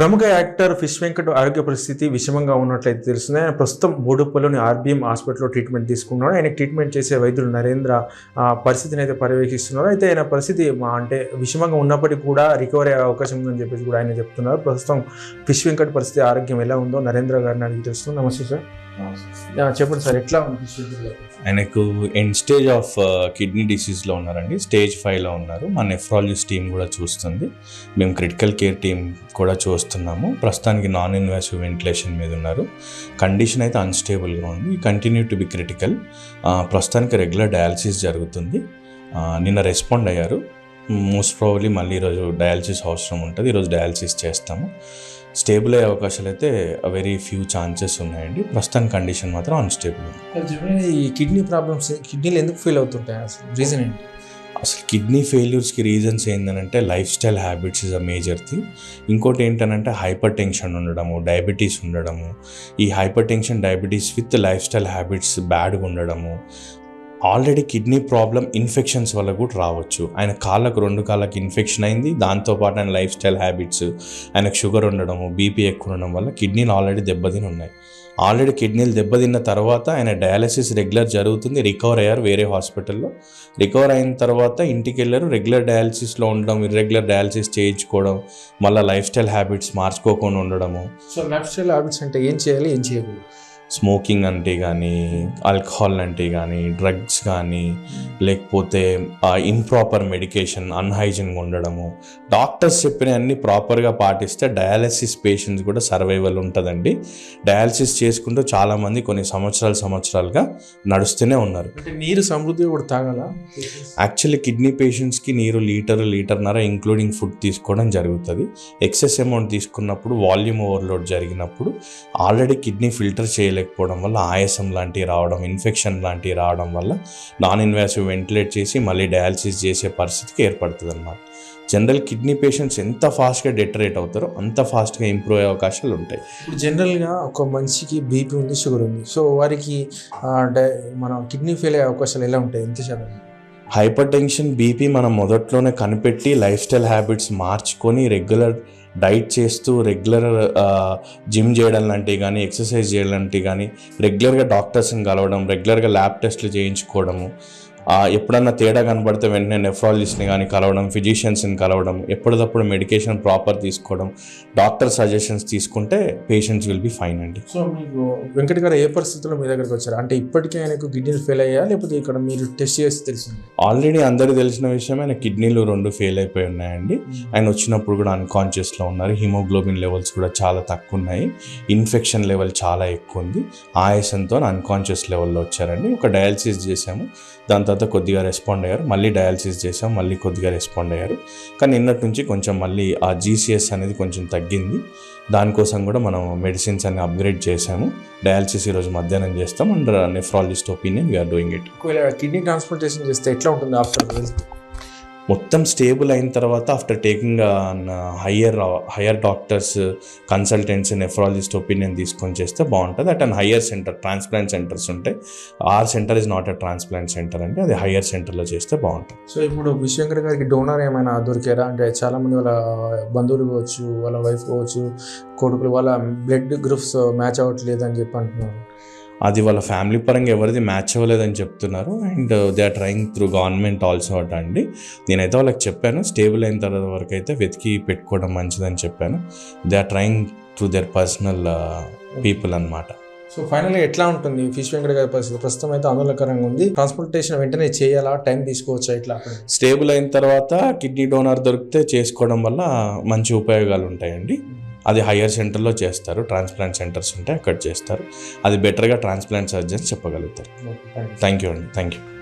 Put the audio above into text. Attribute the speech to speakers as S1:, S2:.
S1: ప్రముఖ actor fish Venkat ఆరోగ్య పరిస్థితి విషమంగా ఉన్నట్లయితే తెలుస్తుంది. ఆయన ప్రస్తుతం బోడుప్పలోని ఆర్బీఎం హాస్పిటల్లో ట్రీట్మెంట్ తీసుకున్నాడు ఆయన ట్రీట్మెంట్ చేసే వైద్యులు నరేంద్ర ఆ, పరిస్థితిని అయితే పర్యవేక్షిస్తున్నారు. అయితే ఆయన పరిస్థితి మా అంటే విషమంగా ఉన్నప్పటికీ కూడా రికవరీ అయ్యే అవకాశం ఉందని చెప్పేసి కూడా ఆయన చెప్తున్నారు. ప్రస్తుతం ఫిష్ వెంకట్ పరిస్థితి ఆరోగ్యం ఎలా ఉందో నరేంద్ర గారిని అడిగి తెలుస్తుంది నమస్తే సార్. చెప్పండి సార్ ఎట్లా?
S2: ఆయనకు ఎండ్ స్టేజ్ ఆఫ్ కిడ్నీ డిసీజ్లో ఉన్నారండి. స్టేజ్ ఫైవ్లో ఉన్నారు. మా నెఫ్రాలజిస్ట్ టీం కూడా చూస్తుంది. మేము క్రిటికల్ కేర్ టీం కూడా చేస్తున్నాము. ప్రస్తుతానికి నాన్ ఇన్వాసివ్ వెంటిలేషన్ మీద ఉన్నారు. కండిషన్ అయితే అన్స్టేబుల్గా ఉంది. కంటిన్యూ టు బి క్రిటికల్ ప్రస్తుతానికి రెగ్యులర్ డయాలసిస్ జరుగుతుంది. నిన్న రెస్పాండ్ అయ్యారు. మోస్ట్ ప్రాబ్లీ మళ్ళీ ఈరోజు డయాలసిస్ అవసరం ఉంటుంది. ఈరోజు డయాలసిస్ చేస్తాము. స్టేబుల్ అయ్యే అవకాశాలు అయితే వెరీ ఫ్యూ ఛాన్సెస్ ఉన్నాయండి. ప్రస్తుతానికి కండిషన్ మాత్రం అన్స్టేబుల్ ఉంది.
S1: ఈ కిడ్నీ ప్రాబ్లమ్స్ కిడ్నీలు ఎందుకు ఫీల్ అవుతుంటాయి? అసలు రీజన్ ఏంటి?
S2: అసలు కిడ్నీ ఫెయిల్యూర్స్కి రీజన్స్ ఏంటంటే lifestyle habits is a major thing. ఇంకోటి ఏంటంటే హైపర్ టెన్షన్ ఉండడము డయాబెటీస్ ఉండడము. ఈ hypertension diabetes with lifestyle habits బ్యాడ్గా ఉండడము ఆల్రెడీ కిడ్నీ ప్రాబ్లం ఇన్ఫెక్షన్స్ వల్ల కూడా రావచ్చు. ఆయన కాళ్ళకు రెండు కాళ్ళకి ఇన్ఫెక్షన్ అయింది. దాంతోపాటు ఆయన లైఫ్ స్టైల్ హ్యాబిట్స్ ఆయనకు షుగర్ ఉండడము బీపీ ఎక్కువ ఉండడం వల్ల కిడ్నీలు ఆల్రెడీ దెబ్బతిని ఉన్నాయి. ఆల్రెడీ కిడ్నీలు దెబ్బతిన్న తర్వాత ఆయన డయాలసిస్ రెగ్యులర్ జరుగుతుంది. రికవర్ అయ్యారు వేరే హాస్పిటల్లో. రికవర్ అయిన తర్వాత ఇంటికి వెళ్ళారు రెగ్యులర్ డయాలసిస్లో ఉండడం ఇర్రెగ్యులర్ డయాలసిస్ చేయించుకోవడం మళ్ళీ లైఫ్ స్టైల్ హ్యాబిట్స్ మార్చుకోకుండా ఉండడము.
S1: సో లైఫ్ స్టైల్ హ్యాబిట్స్ అంటే ఏం చేయాలి ఏం చేయకూడదు?
S2: స్మోకింగ్ అంటే కానీ ఆల్కహాల్ అంటే కానీ డ్రగ్స్ కానీ లేకపోతే ఇంప్రాపర్ మెడికేషన్ అన్హైజీన్గా ఉండడము. డాక్టర్స్ చెప్పిన అన్ని ప్రాపర్గా పాటిస్తే డయాలసిస్ పేషెంట్స్ కూడా సర్వైవల్ ఉంటుందండి. డయాలసిస్ చేసుకుంటూ చాలామంది కొన్ని సంవత్సరాలు సంవత్సరాలుగా నడుస్తూనే ఉన్నారు.
S1: అంటే నీరు సమృద్ధిగా కూడా తాగాల?
S2: యాక్చువల్లీ కిడ్నీ పేషెంట్స్కి నీరు లీటర్ లీటర్నర ఇంక్లూడింగ్ ఫుడ్ తీసుకోవడం జరుగుతుంది. ఎక్సెస్ అమౌంట్ తీసుకున్నప్పుడు వాల్యూమ్ ఓవర్లోడ్ జరిగినప్పుడు ఆల్రెడీ కిడ్నీ ఫిల్టర్ చేయలేకపోవడం వల్ల ఆయాసం లాంటివి రావడం ఇన్ఫెక్షన్ లాంటివి రావడం వల్ల నాన్ ఇన్వాసివ్ వెంటిలేట్ చేసి మళ్ళీ డయాలసిస్ చేసే పరిస్థితికి ఏర్పడుతుంది అనమాట జనరల్ కిడ్నీ పేషెంట్స్ ఎంత ఫాస్ట్గా డెటరేట్ అవుతారో అంత ఫాస్ట్గా ఇంప్రూవ్ అయ్యే అవకాశాలు ఉంటాయి.
S1: ఇప్పుడు జనరల్గా ఒక మనిషికి బీపీ ఉంది షుగర్ ఉంది. సో వారికి మన కిడ్నీ ఫెయిల్ అయ్యే అవకాశాలు ఎలా ఉంటాయి? ఎంత శాతం?
S2: హైపర్ టెన్షన్ బీపీ మనం మొదట్లోనే కనిపెట్టి లైఫ్ స్టైల్ హ్యాబిట్స్ మార్చుకొని రెగ్యులర్ డైట్ చేస్తూ రెగ్యులర్ జిమ్ చేయడం లాంటివి కానీ ఎక్సర్సైజ్ చేయడం లాంటివి కానీ రెగ్యులర్గా డాక్టర్స్ని కలవడం రెగ్యులర్గా ల్యాబ్ టెస్ట్లు చేయించుకోవడము ఎప్పుడన్నా తేడా కనబడితే వెంటనే నెఫ్రాలజిస్ట్ని కానీ కలవడం ఫిజిషియన్స్ని కలవడం ఎప్పటికప్పుడు మెడికేషన్ ప్రాపర్ తీసుకోవడం డాక్టర్ సజెషన్స్ తీసుకుంటే పేషెంట్స్ విల్ బి ఫైన్ అండి.
S1: సో మీకు వెంకట్ గారు ఏ పరిస్థితుల్లో మీ దగ్గరికి వచ్చారు? అంటే ఇప్పటికే ఆయనకు కిడ్నీలు ఫెయిల్ అయ్యా లేకపోతే ఇక్కడ మీరు టెస్ట్ చేసి తెలిసింది?
S2: ఆల్రెడీ అందరికీ తెలిసిన విషయం ఆయన కిడ్నీలు రెండు ఫెయిల్ అయిపోయి ఉన్నాయండి. ఆయన వచ్చినప్పుడు కూడా అన్కాన్షియస్లో ఉన్నారు. హిమోగ్లోబిన్ లెవెల్స్ కూడా చాలా తక్కువ ఉన్నాయి ఇన్ఫెక్షన్ లెవెల్ చాలా ఎక్కువ ఉంది ఆయాసంతో అన్కాన్షియస్ లెవెల్లో వచ్చారండి. ఒక డయాలసిస్ చేశాము. దాని తర్వాత కొద్దిగా రెస్పాండ్ అయ్యారు. మళ్ళీ డయాలసిస్ చేసాం మళ్ళీ కొద్దిగా రెస్పాండ్ అయ్యారు. కానీ నిన్నటి నుంచి కొంచెం మళ్ళీ ఆ జీసీఎస్ అనేది కొంచెం తగ్గింది. దానికోసం కూడా మనం మెడిసిన్స్ అన్ని అప్గ్రేడ్ చేసాము డయాలసిస్ ఈరోజు మధ్యాహ్నం చేస్తాం. And nephrologist opinion we are doing it
S1: ఒకవేళ కిడ్నీ ట్రాన్స్ప్లాంటేషన్ చేస్తే ఎట్లా ఉంటుంది ఆఫ్టర్
S2: మొత్తం స్టేబుల్ అయిన తర్వాత after taking higher higher doctors consultants nephrologist opinion తీసుకొని చేస్తే బాగుంటుంది. At and higher center transplant centers ఉంటాయి or center is not a transplant center అంటే అది హయ్యర్ సెంటర్లో చేస్తే బాగుంటుంది.
S1: సో ఇప్పుడు విశ్వంకర్ గారికి డోనర్ ఏమైనా దొరికారా? అంటే చాలా మంది వాళ్ళ బంధువులు కావచ్చు వాళ్ళ వైఫ్ కావచ్చు కొడుకులు వాళ్ళ బ్లడ్ గ్రూప్స్ మ్యాచ్ అవ్వట్లేదు అని చెప్పి అంటున్నారు.
S2: అది వాళ్ళ ఫ్యామిలీ పరంగా ఎవరిది మ్యాచ్ అవ్వలేదని చెప్తున్నారు. And they are trying through government also at అండి. నేనైతే వాళ్ళకి చెప్పాను స్టేబుల్ అయిన తర్వాత వరకు అయితే వెతికి పెట్టుకోవడం మంచిదని చెప్పాను. They are trying through their personal people అన్నమాట.
S1: సో ఫైనల్గా ఎట్లా ఉంటుంది ఫిష్ వెంకట గారి పరిస్థితి? ప్రస్తుతం అయితే ఆందోళనకరంగా ఉంది. ట్రాన్స్పోర్టేషన్ వెంటనే చేయాలా? టైం తీసుకోవచ్చా ఇట్లా
S2: స్టేబుల్ అయిన తర్వాత కిడ్నీ డోనర్ దొరికితే చేసుకోవడం వల్ల మంచి ఉపయోగాలు ఉంటాయండి. అది హయ్యర్ సెంటర్లో చేస్తారు. ట్రాన్స్ప్లాంట్ సెంటర్స్ ఉంటాయి అక్కడ చేస్తారు. అది బెటర్గా ట్రాన్స్ప్లాంట్ సర్జన్స్ చెప్పగలుగుతారు. థ్యాంక్ యూ అండి. Thank you